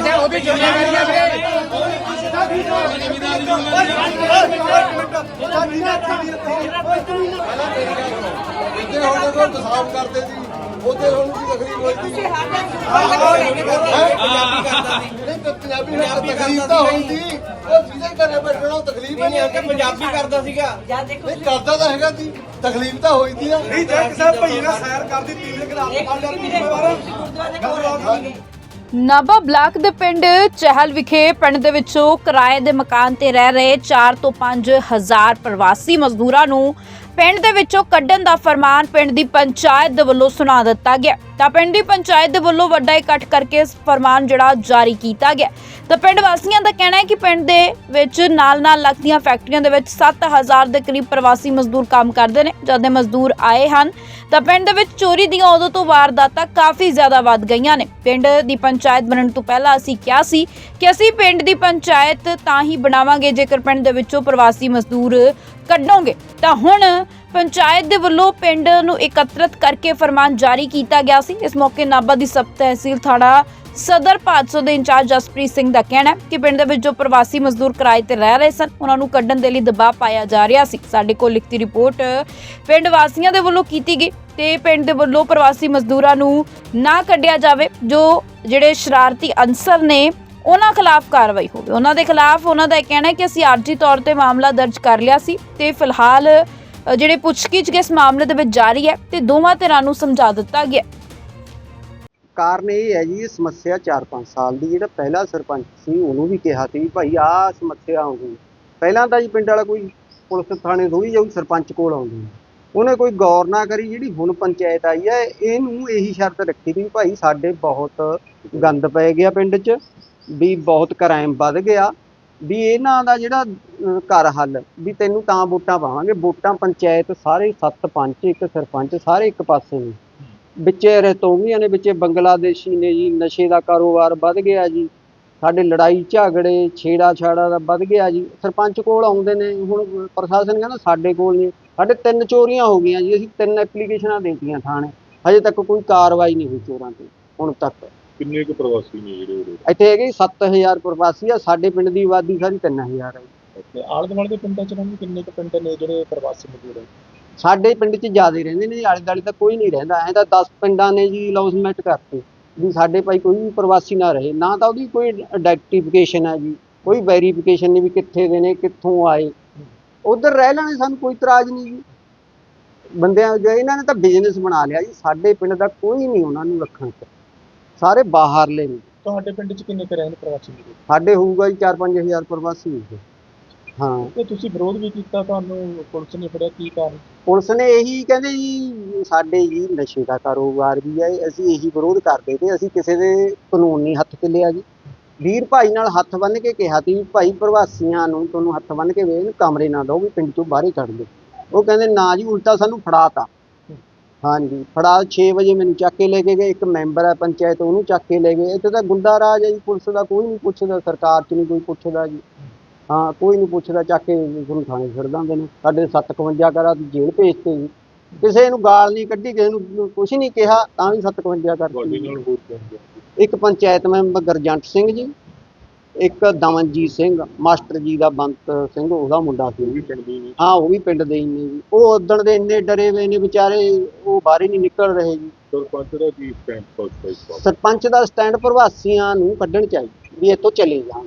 ਜਾ ਉਹਦੀ ਜ਼ਿੰਮੇਵਾਰੀ ਆ ਵੀਰੇ ਇੱਥੇ ਹੁਣ ਜਦੋਂ ਦਸਾਬ ਕਰਦੇ ਸੀ ਉੱਥੇ ਹੁਣ ਕੀ ਤਕਲੀਫ ਹੋਈ ਸੀ ਨਹੀਂ ਤਾਂ ਪੰਜਾਬੀ ਨਾਲ ਤਕਲੀਫ ਤਾਂ ਹੋਈ ਸੀ ਉਹ ਜਿਹਦੇ ਘਰੇ ਬੈਠਣਾ ਉਹ ਤਕਲੀਫ ਨਹੀਂ ਪੰਜਾਬੀ ਕਰਦਾ ਸੀਗਾ। ਨਹੀਂ ਕਰਦਾ ਤਾਂ ਹੈਗਾ ਸੀ ਤਕਲੀਫ ਤਾਂ ਹੋਈ ਸੀ ਨਾ ਨਹੀਂ ਜੇ ਕਿਸੇ ਭਈ ਨੇ ਸੈਰ ਕਰਦੀ ਤੀਨ ਗਰਾਮ ਲਿਆ ਜ਼ਿੰਮੇਵਾਰ ਨਾਭਾ ਬਲਾਕ ਦੇ ਪਿੰਡ ਚਹਿਲ ਵਿਖੇ ਪਿੰਡ ਦੇ ਵਿੱਚੋਂ ਕਿਰਾਏ ਦੇ ਮਕਾਨ ਤੇ ਰਹਿ ਰਹੇ 4 ਤੋਂ 5 ਹਜ਼ਾਰ ਪ੍ਰਵਾਸੀ ਮਜ਼ਦੂਰਾਂ ਨੂੰ ਪਿੰਡ ਦੇ ਵਿੱਚੋਂ ਕੱਢਣ ਦਾ ਫਰਮਾਨ ਪਿੰਡ ਦੀ ਪੰਚਾਇਤ ਦੇ ਵੱਲੋਂ ਸੁਣਾ ਦਿੱਤਾ ਗਿਆ। ਤਾਂ ਪਿੰਡ ਦੀ ਪੰਚਾਇਤ ਦੇ ਵੱਲੋਂ ਵੱਡਾ ਇਕੱਠ ਕਰਕੇ ਇਸ ਫਰਮਾਨ ਜਿਹੜਾ ਜਾਰੀ ਕੀਤਾ ਗਿਆ। ਤਾਂ ਪਿੰਡ ਵਾਸੀਆਂ ਦਾ ਕਹਿਣਾ ਹੈ ਕਿ ਪਿੰਡ ਦੇ ਵਿੱਚ ਨਾਲ-ਨਾਲ ਲੱਗਦੀਆਂ ਫੈਕਟਰੀਆਂ ਦੇ ਵਿੱਚ 7000 ਦੇ ਕਰੀਬ ਪ੍ਰਵਾਸੀ ਮਜ਼ਦੂਰ ਕੰਮ ਕਰਦੇ ਨੇ, ਜਦ ਦੇ ਮਜ਼ਦੂਰ ਆਏ ਹਨ। ਤਾਂ ਪਿੰਡ ਦੇ ਵਿੱਚ ਚੋਰੀ ਦੀਆਂ ਉਦੋਂ ਤੋਂ ਵਾਰਦਾਤਾਂ ਕਾਫੀ ਜ਼ਿਆਦਾ ਵੱਧ ਗਈਆਂ ਨੇ। ਪਿੰਡ ਦੀ ਪੰਚਾਇਤ ਬਣਨ ਤੋਂ ਪਹਿਲਾਂ ਅਸੀਂ ਕਿਹਾ ਸੀ ਕਿ ਅਸੀਂ ਪਿੰਡ ਦੀ ਪੰਚਾਇਤ ਤਾਂ ਹੀ ਬਣਾਵਾਂਗੇ ਜੇਕਰ ਪਿੰਡ ਦੇ ਵਿੱਚੋਂ ਪ੍ਰਵਾਸੀ ਮਜ਼ਦੂਰ ਕੱਢੋਗੇ? ਤਾਂ ਹੁਣ ਪੰਚਾਇਤ ਦੇ ਵੱਲੋਂ ਪਿੰਡ ਨੂੰ ਇਕੱਤਰਤ ਕਰਕੇ ਫਰਮਾਨ ਜਾਰੀ ਕੀਤਾ ਗਿਆ ਸੀ। ਇਸ ਮੌਕੇ ਨਾਭਾ ਦੀ ਸਬ ਤਹਿਸੀਲ ਥਾਣਾ ਸਦਰ ਭਾਦਸੋ ਦੇ ਇੰਚਾਰਜ ਜਸਪ੍ਰੀਤ ਸਿੰਘ ਦਾ ਕਹਿਣਾ ਹੈ ਕਿ ਪਿੰਡ ਦੇ ਵਿੱਚ ਜੋ ਪ੍ਰਵਾਸੀ ਮਜ਼ਦੂਰ ਕਿਰਾਏ ਤੇ ਰਹਿ ਰਹੇ ਸਨ, ਉਹਨਾਂ ਨੂੰ ਕੱਢਣ ਦੇ ਲਈ ਦਬਾਅ ਪਾਇਆ ਜਾ ਰਿਹਾ ਸੀ। ਸਾਡੇ ਕੋਲ ਲਿਖਤੀ ਰਿਪੋਰਟ ਪਿੰਡ ਵਾਸੀਆਂ ਦੇ ਵੱਲੋਂ ਕੀਤੀ ਗਈ ਤੇ ਪਿੰਡ ਦੇ ਵੱਲੋਂ ਪ੍ਰਵਾਸੀ ਮਜ਼ਦੂਰਾਂ ਨੂੰ ਨਾ ਕੱਢਿਆ ਜਾਵੇ, ਜੋ ਜਿਹੜੇ ਸ਼ਰਾਰਤੀ ਅਨਸਰ ਨੇ ਉਹਨਾਂ ਖਿਲਾਫ ਕਾਰਵਾਈ ਹੋਵੇ। ਉਹਨਾਂ ਦੇ ਖਿਲਾਫ ਉਹਨਾਂ ਦਾ ਇਹ ਕਹਿਣਾ ਹੈ ਕਿ ਅਸੀਂ ਆਰਜੀ ਤੌਰ ਤੇ ਮਾਮਲਾ ਦਰਜ ਕਰ ਲਿਆ ਸੀ ਤੇ ਫਿਲਹਾਲ ਜਿਹੜੇ ਪੁੱਛਗਿੱਛ ਇਸ ਮਾਮਲੇ ਦੇ ਵਿੱਚ ਜਾਰੀ ਹੈ ਤੇ ਦੋਵਾਂ ਧਿਰਾਂ ਨੂੰ ਸਮਝਾ ਦਿੱਤਾ ਗਿਆ ਕਾਰਨ ਇਹ ਹੈ ਜੀ, ਇਹ ਸਮੱਸਿਆ 4-5 ਸਾਲ ਦੀ, ਜਿਹੜਾ ਪਹਿਲਾ ਸਰਪੰਚ ਸੀ, ਉਹਨੂੰ ਵੀ ਕਿਹਾ ਸੀ ਭਾਈ ਆਹ ਸਮੱਸਿਆ ਆਉਂਦੀ ਪਹਿਲਾਂ ਤਾਂ ਜੀ ਪਿੰਡ ਵਾਲਾ ਕੋਈ ਪੁਲਿਸ ਥਾਣੇ ਥੋੜੀ ਜਾਊ ਸਰਪੰਚ ਕੋਲ ਆਉਂਦੀ ਉਹਨੇ ਕੋਈ ਗੌਰ ਨਾ ਕਰੀ, ਜਿਹੜੀ ਹੁਣ ਪੰਚਾਇਤ ਆਈ ਹੈ, ਇਹਨੂੰ ਇਹੀ ਸ਼ਰਤ ਰੱਖੀ ਵੀ ਭਾਈ ਸਾਡੇ ਬਹੁਤ ਗੰਦ ਪੈ ਗਿਆ ਪਿੰਡ 'ਚ। ਵੀ ਬਹੁਤ ਕ੍ਰਾਈਮ ਵੱਧ ਗਿਆ, ਵੀ ਇਹਨਾਂ ਦਾ ਜਿਹੜਾ ਘਰ ਹੱਲ, ਵੀ ਤੈਨੂੰ ਤਾਂ ਵੋਟਾਂ ਪਾਵਾਂਗੇ, ਵੋਟਾਂ ਪੰਚਾਇਤ ਸਾਰੇ ਸੱਤ ਪੰਚ ਇੱਕ ਸਰਪੰਚ ਸਾਰੇ ਇੱਕ ਪਾਸੇ ਨੇ। ਵਿੱਚੇ ਰਤੋਵੀਆਂ ਨੇ, ਵਿੱਚੇ ਬੰਗਲਾਦੇਸ਼ੀ ਨੇ ਜੀ, ਨਸ਼ੇ ਦਾ ਕਾਰੋਬਾਰ ਵੱਧ ਗਿਆ ਜੀ। ਸਾਡੇ ਲੜਾਈ ਝਗੜੇ, ਛੇੜਾ ਛਾੜਾ ਦਾ ਵੱਧ ਗਿਆ ਜੀ। ਸਰਪੰਚ ਕੋਲ ਆਉਂਦੇ ਨੇ, ਹੁਣ ਪ੍ਰਸ਼ਾਸਨ ਕਹਿੰਦਾ ਸਾਡੇ ਕੋਲ ਨਹੀਂ। ਸਾਡੇ ਤਿੰਨ ਚੋਰੀਆਂ ਹੋ ਗਈਆਂ ਜੀ, ਅਸੀਂ ਤਿੰਨ ਐਪਲੀਕੇਸ਼ਨਾਂ ਦੇਤੀਆਂ ਥਾਣੇ। ਹਜੇ ਤੱਕ ਕੋਈ ਕਾਰਵਾਈ ਨਹੀਂ ਹੋਈ ਚੋਰਾਂ ਤੇ, ਹੁਣ ਤੱਕ। ਕਿੰਨੇ ਕੁ ਪ੍ਰਵਾਸੀ ਨੇ ਜਿਹੜੇ ਉਰੇ? ਇੱਥੇ ਹੈਗੇ 7000 ਪ੍ਰਵਾਸੀ ਆ ਸਾਡੇ ਪਿੰਡ ਦੀ ਆਬਾਦੀ ਸਾਰੀ 3000 ਹੈ। ਤੇ ਆਲੇ ਦੁਆਲੇ ਦੇ ਪਿੰਡਾਂ ਚ ਰਹਿੰਦੇ ਕਿੰਨੇ ਕੁ ਪਿੰਡ ਨੇ ਜਿਹੜੇ ਪ੍ਰਵਾਸੀ ਮਜ਼ਦੂਰ ਹੈ ਸਾਡੇ ਪਿੰਡ 'ਚ ਜ਼ਿਆਦਾ ਰਹਿੰਦੇ ਨੇ ਆਲੇ ਦੁਆਲੇ ਤਾਂ ਕੋਈ ਨਹੀਂ ਰਹਿੰਦਾ ਐਂ ਤਾਂ 10 ਪਿੰਡਾਂ ਨੇ ਜੀ ਲੌਸਮੈਂਟ ਕਰਤੇ ਵੀ ਸਾਡੇ ਭਾਈ ਕੋਈ ਵੀ ਪ੍ਰਵਾਸੀ ਨਾ ਰਹੇ ਨਾ ਤਾਂ ਉਹਦੀ ਕੋਈ ਆਈਡੈਂਟੀਫਿਕੇਸ਼ਨ ਹੈ ਜੀ ਕੋਈ ਵੈਰੀਫਿਕੇਸ਼ਨ ਨਹੀਂ ਵੀ ਕਿੱਥੇ ਦੇ ਨੇ ਕਿੱਥੋਂ ਆਏ। ਉਧਰ ਰਹਿ ਲੈਣੇ ਸਾਨੂੰ ਕੋਈ ਇਤਰਾਜ਼ ਨਹੀਂ ਜੀ। ਬੰਦਿਆਂ ਜੋ ਇਹਨਾਂ ਨੇ ਤਾਂ ਬਿਜ਼ਨਸ ਬਣਾ ਲਿਆ ਜੀ ਸਾਡੇ ਪਿੰਡ ਦਾ ਕੋਈ ਨਹੀਂ ਉਹਨਾਂ ਨੂੰ ਰੱਖਣ ਚ। ਸਾਰੇ ਬਾਹਰਲੇ ਨੇ। ਤੁਹਾਡੇ ਪਿੰਡ ਚ ਕਿੰਨੇ ਕੁ ਰਹਿੰਦੇ ਪ੍ਰਵਾਸੀ ਸਾਡੇ ਹੋਊਗਾ ਜੀ 4-5000 ਪ੍ਰਵਾਸੀ ਹੋਊਗੇ ਹਾਂ। ਤੇ ਤੁਸੀਂ ਵਿਰੋਧ ਵੀ ਕੀਤਾ ਤੁਹਾਨੂੰ ਪੁਲਿਸ ਨੇ ਫੜਿਆ ਕੀ ਕਾਰਨ? ਪੁਲਿਸ ਨੇ ਇਹੀ ਕਹਿੰਦੇ ਜੀ ਸਾਡੇ ਜੀ ਨਸ਼ੇ ਦਾ ਕਾਰੋਬਾਰ ਵੀ ਹੈ ਅਸੀਂ ਇਹੀ ਵਿਰੋਧ ਕਰਦੇ ਤੇ ਅਸੀਂ ਕਿਸੇ ਦੇ ਕਾਨੂੰਨ ਨਹੀਂ ਹੱਥ ਤੇ ਲਿਆ ਜੀ। ਵੀਰ ਭਾਈ ਨਾਲ ਹੱਥ ਬੰਨ੍ਹ ਕੇ ਕਿਹਾ ਸੀ ਵੀ ਭਾਈ ਪ੍ਰਵਾਸੀਆਂ ਨੂੰ ਤੁਹਾਨੂੰ ਹੱਥ ਬੰਨ੍ਹ ਕੇ ਵੇਖ ਕਮਰੇ ਨਾ ਦਿਓ ਵੀ ਪਿੰਡ ਚੋਂ ਬਾਹਰ ਹੀ ਕੱਢ ਦਿਓ। ਉਹ ਕਹਿੰਦੇ ਨਾ ਜੀ ਉਲਟਾ ਸਾਨੂੰ ਫੜਾਤਾ। ਹਾਂਜੀ ਫੜਾ 6 ਵਜੇ ਮੈਨੂੰ ਚੱਕ ਕੇ ਲੈ ਕੇ ਗਏ ਇੱਕ ਮੈਂਬਰ ਹੈ ਪੰਚਾਇਤ ਉਹਨੂੰ ਚੱਕ ਕੇ ਲੈ ਗਏ। ਇੱਥੇ ਤਾਂ ਗੁੰਡਾ ਰਾਜ ਹੈ ਜੀ ਪੁਲਿਸ ਦਾ ਕੋਈ ਨਹੀਂ ਪੁੱਛਦਾ ਸਰਕਾਰ 'ਚ ਨਹੀਂ ਕੋਈ ਪੁੱਛਦਾ ਜੀ। ਹਾਂ ਕੋਈ ਨਹੀਂ ਪੁੱਛਦਾ ਚੱਕ ਕੇ ਤੁਹਾਨੂੰ ਥਾਣੇ ਛੱਡ ਦਿੰਦੇ ਨੇ। ਸਾਡੇ 751 ਕਰਾ ਜੇਲ੍ਹ ਭੇਜਤੇ ਜੀ। ਕਿਸੇ ਨੂੰ ਗਾਲ ਨਹੀਂ ਕੱਢੀ ਕਿਸੇ ਨੂੰ ਕੁਝ ਨਹੀਂ ਕਿਹਾ ਤਾਂ ਵੀ 751 ਤੁਹਾਡੇ ਕਰਤੀ ਨਾਲ ਹੋਰ ਕੌਣ ਗਿਆ ਇੱਕ ਪੰਚਾਇਤ ਮੈਂਬਰ ਗਰਜੰਟ ਸਿੰਘ ਜੀ। ਇੱਕ ਦਮਨਜੀਤ ਸਿੰਘ ਮਾਸਟਰ ਜੀ ਦਾ ਬੰਤ ਸਿੰਘ ਉਹਦਾ ਮੁੰਡਾ ਸੀ। ਉਹ ਵੀ ਪਿੰਡ ਦੇ ਹਾਂ ਉਹ ਵੀ ਪਿੰਡ ਦੇ ਹੀ ਨੇ ਜੀ। ਉਹ ਉਦਣ ਦੇ ਇੰਨੇ ਡਰੇ ਹੋਏ ਨੇ ਵਿਚਾਰੇ ਉਹ ਬਾਹਰ ਹੀ ਨਹੀਂ ਨਿਕਲ ਰਹੇ ਜੀ। ਸਰਪੰਚ ਦਾ ਕੀ ਸਟੈਂਡ ਸਰਪੰਚ ਦਾ ਸਟੈਂਡ ਪ੍ਰਵਾਸੀਆਂ ਨੂੰ ਕੱਢਣ ਚਾਹੀਦਾ ਵੀ ਇੱਥੋਂ ਚਲੇ ਜਾਣ।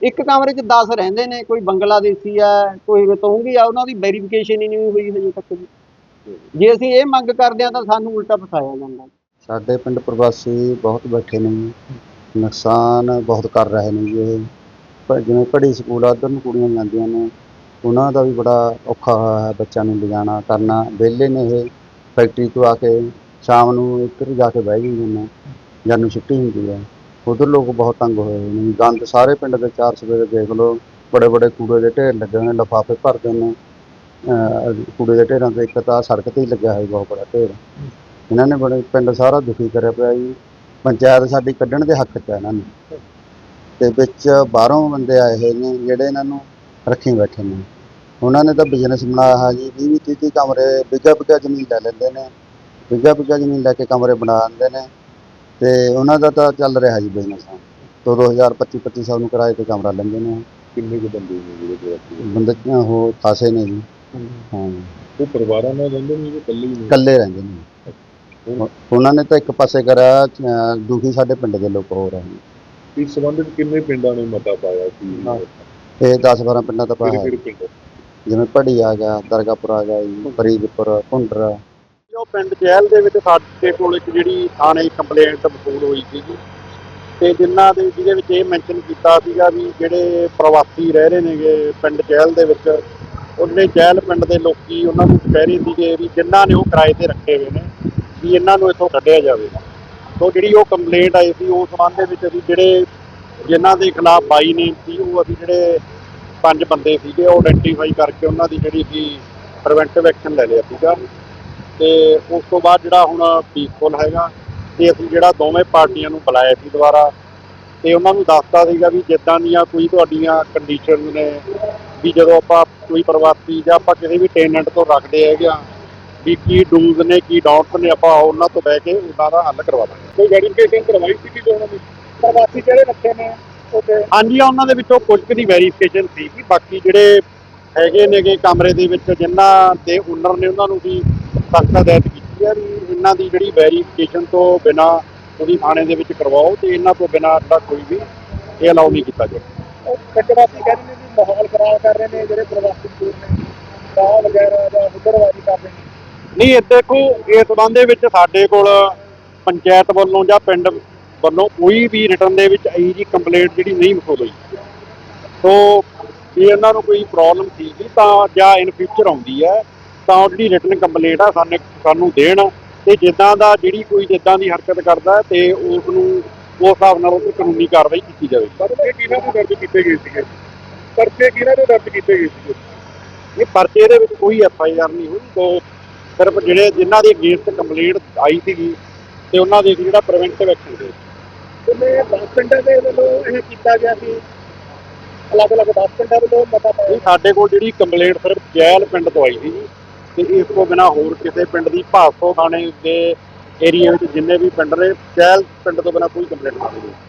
ਇੱਕ ਕਮਰੇ 'ਚ 10 ਰਹਿੰਦੇ ਨੇ, ਕੋਈ ਬੰਗਲਾਦੇਸ਼ੀ ਆ, ਕੋਈ ਰਤੋਂਗੀ ਆ, ਉਹਨਾਂ ਦੀ ਵੈਰੀਫਿਕੇਸ਼ਨ ਹੀ ਨਹੀਂ ਹੋਈ ਹਜੇ ਤੱਕ ਜੇ ਅਸੀਂ ਇਹ ਮੰਗ ਕਰਦੇ ਆ ਤਾਂ ਸਾਨੂੰ ਉਲਟਾ ਫਸਾਇਆ ਜਾਂਦਾ। ਸਾਡੇ ਪਿੰਡ ਪ੍ਰਵਾਸੀ ਬਹੁਤ ਬੈਠੇ ਨੇ, ਨੁਕਸਾਨ ਬਹੁਤ ਕਰ ਰਹੇ ਨੇ ਜੀ ਇਹ। ਜਿਵੇਂ ਪੜ੍ਹੀ ਸਕੂਲ ਆ, ਉੱਧਰ ਨੂੰ ਕੁੜੀਆਂ ਜਾਂਦੀਆਂ ਨੇ, ਉਹਨਾਂ ਦਾ ਵੀ ਬੜਾ ਔਖਾ ਹੋਇਆ ਹੈ ਬੱਚਿਆਂ ਨੂੰ ਲਿਜਾਣਾ, ਕਰਨਾ। ਵਿਹਲੇ ਨੇ ਇਹ ਫੈਕਟਰੀ ਤੋਂ ਆ ਕੇ, ਸ਼ਾਮ ਨੂੰ ਇੱਧਰ ਜਾ ਕੇ ਬਹਿ ਜਾਂਦੇ ਨੇ ਜਦ ਨੂੰ ਛੁੱਟੀ ਹੁੰਦੀ ਹੈ। ਉਧਰ ਲੋਕ ਬਹੁਤ ਤੰਗ ਹੋਏ ਹੋਏ ਨੇ। ਗੰਦ ਸਾਰੇ ਪਿੰਡ ਦੇ ਚਾਰ ਸਵੇਰੇ ਦੇਖ ਲਓ ਬੜੇ ਬੜੇ ਕੂੜੇ ਦੇ ਢੇਰ ਲੱਗੇ ਹੋਏ ਨੇ, ਲਿਫਾਫੇ ਭਰਦੇ ਨੇ। ਅਹ ਕੂੜੇ ਦੇ ਢੇਰਾਂ ਤੇ ਇੱਕ ਤਾਂ ਸੜਕ ਤੇ ਹੀ ਲੱਗਿਆ ਹੋਇਆ ਬਹੁਤ ਬੜਾ ਢੇਰ। ਇਹਨਾਂ ਨੇ ਬੜੇ, ਪਿੰਡ ਸਾਰਾ ਦੁਖੀ ਕਰਿਆ ਪਿਆ ਜੀ। ਪੰਚਾਇਤ ਸਾਡੀ ਕੱਢਣ ਦੇ ਹੱਕ 'ਚ ਹੈ ਇਹਨਾਂ ਨੂੰ। ਤੇ ਵਿੱਚ ਬਾਹਰੋਂ ਬੰਦੇ ਆਏ ਹੋਏ ਨੇ, ਜਿਹੜੇ ਇਹਨਾਂ ਨੂੰ ਰੱਖੀ ਬੈਠੇ ਨੇ। ਉਹਨਾਂ ਨੇ ਤਾਂ ਬਿਜ਼ਨਸ ਬਣਾਇਆ ਹੈ ਜੀ 20 ਵੀਹ 30 ਕਮਰੇ ਬਿੱਗਾ ਬਿੱਗਾ ਜ਼ਮੀਨ ਲੈ ਲੈਂਦੇ ਨੇ। ਬਿੱਗਾ ਬਿੱਗਾ ਜ਼ਮੀਨ ਲੈ ਕੇ ਕਮਰੇ ਬਣਾ ਦਿੰਦੇ ਨੇ। ਤੇ ਉਹਨਾਂ ਦਾ ਤਾਂ ਚੱਲ ਰਿਹਾ ਜੀ ਬਿਜ਼ਨਸ ਦੋ 2000 25 2500 ਨੂੰ ਕਿਰਾਏ ਤੇ ਕਮਰਾ ਲੈਂਦੇ ਨੇ। ਕਿੰਨੇ ਕੁ ਬੰਦੇ ਨੇ ਜਿਹੜੇ ਪ੍ਰਵਾਸੀ ਬੰਦੇ ਉਹ ਖਾਸੇ ਨੇ ਜੀ। ਹਾਂ। ਉਹ ਪਰਿਵਾਰਾਂ ਨਾਲ ਰਹਿੰਦੇ ਨੇ ਕਿ ਇਕੱਲੇ ਹੀ ਨੇ? ਇਕੱਲੇ ਰਹਿੰਦੇ ਨੇ। ਉਹ- ਉਹਨਾਂ ਨੇ ਤਾਂ ਇੱਕ ਪਾਸੇ ਕਰਿਆ ਅਹ ਦੁਖੀ ਸਾਡੇ ਪਿੰਡ ਦੇ ਲੋਕ ਹੋ ਰਹੇ ਨੇ ਇਸ ਸੰਬੰਧ ਵਿੱਚ ਕਿੰਨੇ ਪਿੰਡਾਂ ਨੇ ਮਤਾ ਪਾਇਆ ਸੀ? ਇਹ 10 12 ਪਿੰਡਾਂ ਦਾ ਪਾਇਆ। ਕਿਹੜੇ ਪਿੰਡ? ਜਿਵੇਂ ਪੜੀ ਆ ਗਿਆ ਦਰਗਾਪੁਰ ਆ ਗਿਆ ਜੀ ਫਰੀਦਪੁਰ ਭੁੰਡਰ। ਜੋ ਪਿੰਡ ਜਹਿਲ ਦੇ ਵਿੱਚ ਸਾਡੇ ਕੋਲ ਇੱਕ ਜਿਹੜੀ ਥਾਣੇ ਕੰਪਲੇਂਟ ਵਸੂਲ ਹੋਈ ਸੀਗੀ ਤੇ ਜਿਨ੍ਹਾਂ ਦੇ ਜਿਹਦੇ ਵਿੱਚ ਇਹ ਮੈਂਸ਼ਨ ਕੀਤਾ ਸੀਗਾ ਵੀ ਜਿਹੜੇ ਪ੍ਰਵਾਸੀ ਰਹਿ ਰਹੇ ਨੇਗੇ ਪਿੰਡ ਜਹਿਲ ਦੇ ਵਿੱਚ, ਉਹਨੇ ਜਹਿਲ ਪਿੰਡ ਦੇ ਲੋਕੀ ਉਹਨਾਂ ਨੂੰ ਕਹਿ ਰਹੇ ਸੀਗੇ ਵੀ ਜਿਨ੍ਹਾਂ ਨੇ ਉਹ ਕਿਰਾਏ ਤੇ ਰੱਖੇ ਹੋਏ ਨੇ, ਵੀ ਇਹਨਾਂ ਨੂੰ ਇੱਥੋਂ ਕੱਢਿਆ ਜਾਵੇ। ਤੋਂ ਜਿਹੜੀ ਉਹ ਕੰਪਲੇਂਟ ਆਈ ਸੀ, ਉਸ ਸੰਬੰਧ ਦੇ ਵਿੱਚ ਅਸੀਂ ਜਿਹੜੇ ਜਿਨ੍ਹਾਂ ਦੇ ਖਿਲਾਫ ਬਾਈ ਨੇ ਸੀ, ਉਹ ਅਸੀਂ ਜਿਹੜੇ ਪੰਜ ਬੰਦੇ ਸੀਗੇ, ਉਹ ਆਇਡੈਂਟੀਫਾਈ ਕਰਕੇ ਉਹਨਾਂ ਦੀ ਜਿਹੜੀ ਸੀ ਪ੍ਰੀਵੈਂਟਿਵ ਐਕਸ਼ਨ ਲੈ ਲਿਆ ਸੀਗਾ। ਤੇ ਉਸ ਤੋਂ ਬਾਅਦ ਜਿਹੜਾ ਹੁਣ ਪੀਸਫੁਲ ਹੈਗਾ ਤੇ ਅਸੀਂ ਜਿਹੜਾ ਦੋਵੇਂ ਪਾਰਟੀਆਂ ਨੂੰ ਬੁਲਾਇਆ ਸੀ ਦੁਬਾਰਾ ਤੇ ਉਹਨਾਂ ਨੂੰ ਦੱਸਤਾ ਸੀਗਾ ਵੀ ਜਿੱਦਾਂ ਦੀਆਂ ਕੋਈ ਤੁਹਾਡੀਆਂ ਕੰਡੀਸ਼ਨਸ ਨੇ ਵੀ ਜਦੋਂ ਆਪਾਂ ਕੋਈ ਪ੍ਰਵਾਸੀ ਜਾਂ ਆਪਾਂ ਕਿਸੇ ਵੀ ਟੈਨੈਂਟ ਤੋਂ ਰੱਖਦੇ ਹੈਗੇ ਆ ਵੀ ਕੀ ਡੂਜ਼ ਨੇ ਕੀ ਡਾਊਟਸ ਨੇ ਆਪਾਂ ਉਹਨਾਂ ਤੋਂ ਬਹਿ ਕੇ ਉਹਨਾਂ ਦਾ ਹੱਲ ਕਰਵਾ ਦਾਂਗੇ। ਕੋਈ ਵੈਰੀਫਿਕੇਸ਼ਨ ਕਰਵਾਈ ਸੀ ਕਿ ਉਹਨਾਂ ਦੀ? ਪ੍ਰਵਾਸੀ ਜਿਹੜੇ ਰੱਖੇ ਨੇ ਉਹਦੇ ਹਾਂਜੀ ਉਹਨਾਂ ਦੇ ਵਿੱਚੋਂ ਕੁਝ ਕੁ ਦੀ ਵੈਰੀਫਿਕੇਸ਼ਨ ਸੀ ਕਿ ਬਾਕੀ ਜਿਹੜੇ ਹੈਗੇ ਨੇਗੇ ਕਮਰੇ ਦੇ ਵਿੱਚ ਜਿਨ੍ਹਾਂ ਦੇ ਓਨਰ ਨੇ ਉਹਨਾਂ ਨੂੰ ਵੀ ਸਖਤ ਹਦਾਇਤ ਕੀਤੀ ਹੈ ਵੀ ਇਹਨਾਂ ਦੀ ਜਿਹੜੀ ਵੈਰੀਫਿਕੇਸ਼ਨ ਤੋਂ ਬਿਨਾ ਤੁਸੀਂ ਥਾਣੇ ਦੇ ਵਿੱਚ ਕਰਵਾਓ ਤੇ ਇਹਨਾਂ ਤੋਂ ਬਿਨਾ ਜਿਹੜਾ ਕੋਈ ਵੀ ਇਹ ਅਲਾਉ ਨਹੀਂ ਕੀਤਾ ਜਾਵੇ ਪਿੰਡਵਾਸੀ ਕਹਿੰਦੇ ਨੇ ਵੀ ਮਾਹੌਲ ਖਰਾਬ ਕਰ ਰਹੇ ਨੇ ਜਿਹੜੇ ਪ੍ਰਵਾਸੀ ਮਜ਼ਦੂਰ ਨੇ ਦਾਹ ਵਗੈਰਾ ਜਾਂ ਹੁਦਰਵਾਜੀ ਕਰ ਰਹੇ ਨੇ। ਨਹੀਂ ਇਹ ਦੇਖੋ ਇਸ ਸੰਬੰਧ ਦੇ ਵਿੱਚ ਸਾਡੇ ਕੋਲ ਪੰਚਾਇਤ ਵੱਲੋਂ ਜਾਂ ਪਿੰਡ ਵੱਲੋਂ ਕੋਈ ਵੀ ਰਿਟਰਨ ਦੇ ਵਿੱਚ ਇਹੀ ਜੀ ਕੰਪਲੇਂਟ ਜਿਹੜੀ ਨਹੀਂ ਵਸੂਲ ਹੋਈ ਸੋ ਜੇ ਇਹਨਾਂ ਨੂੰ ਕੋਈ ਪ੍ਰੋਬਲਮ ਸੀਗੀ ਤਾਂ ਜਾਂ ਇਨ ਫਿਊਚਰ ਆਉਂਦੀ ਹੈ ਤਾਂ ਉਹ ਜਿਹੜੀ ਰਿਟਰਨ ਕੰਪਲੇਂਟ ਆ ਸਾਨੂੰ ਸਾਨੂੰ ਦੇਣ। ਤੇ ਜਿੱਦਾਂ ਦਾ ਜਿਹੜੀ ਕੋਈ ਜਿੱਦਾਂ ਦੀ ਹਰਕਤ ਕਰਦਾ ਤੇ ਉਸ ਨੂੰ ਉਸ ਹਿਸਾਬ ਨਾਲ ਉਹ ਕਾਨੂੰਨੀ ਕਾਰਵਾਈ ਕੀਤੀ ਜਾਵੇ ਪਰ ਇਹ ਕਿਹਨਾਂ ਤੋਂ ਦਰਜ ਕੀਤੇ ਗਏ ਸੀਗੇ? ਪਰਚੇ ਕਿਹਨਾਂ ਤੋਂ ਦਰਜ ਕੀਤੇ ਗਏ ਸੀਗੇ? ਇਹ ਪਰਚੇ ਦੇ ਵਿੱਚ ਕੋਈ ਐਫ ਆਈ ਆਰ ਨਹੀਂ ਹੋਈ। ਤੋਂ ਸਿਰਫ ਜਿਹੜੇ ਜਿਨ੍ਹਾਂ ਦੇ ਅਗੇਂਸਟ ਕੰਪਲੇਂਟ ਆਈ ਸੀਗੀ ਤੇ ਉਹਨਾਂ ਦੇ ਜਿਹੜਾ ਪ੍ਰੀਵੈਂਟਿਵ ਐਕਸ਼ਨ ਦੇ ਤੇ 10 ਪਿੰਡਾਂ ਦੇ ਵੱਲੋਂ ਇਹ ਕੀਤਾ ਗਿਆ ਸੀ। ਅਲੱਗ-ਅਲੱਗ 10 ਪਿੰਡਾਂ ਵੱਲੋਂ ਮਤਾ ਪਾਇਆ ਸਾਡੇ ਕੋਲ ਜਿਹੜੀ ਕੰਪਲੇਂਟ ਸਿਰਫ ਜੈਲ ਪਿੰਡ ਤੋਂ ਆਈ ਸੀ ਤੇ ਇਸ ਤੋਂ ਬਿਨਾ ਹੋਰ ਕਿਸੇ ਪਿੰਡ ਦੀ ਭਾਸੋ ਥਾਣੇ ਦੇ ਏਰੀਆ ਵਿੱਚ ਜਿੰਨੇ ਵੀ ਪਿੰਡ ਨੇ ਜੈਲ ਪਿੰਡ ਤੋਂ ਬਿਨਾ ਕੋਈ ਕੰਪਲੇਂਟ ਨਹੀਂ ਆਈ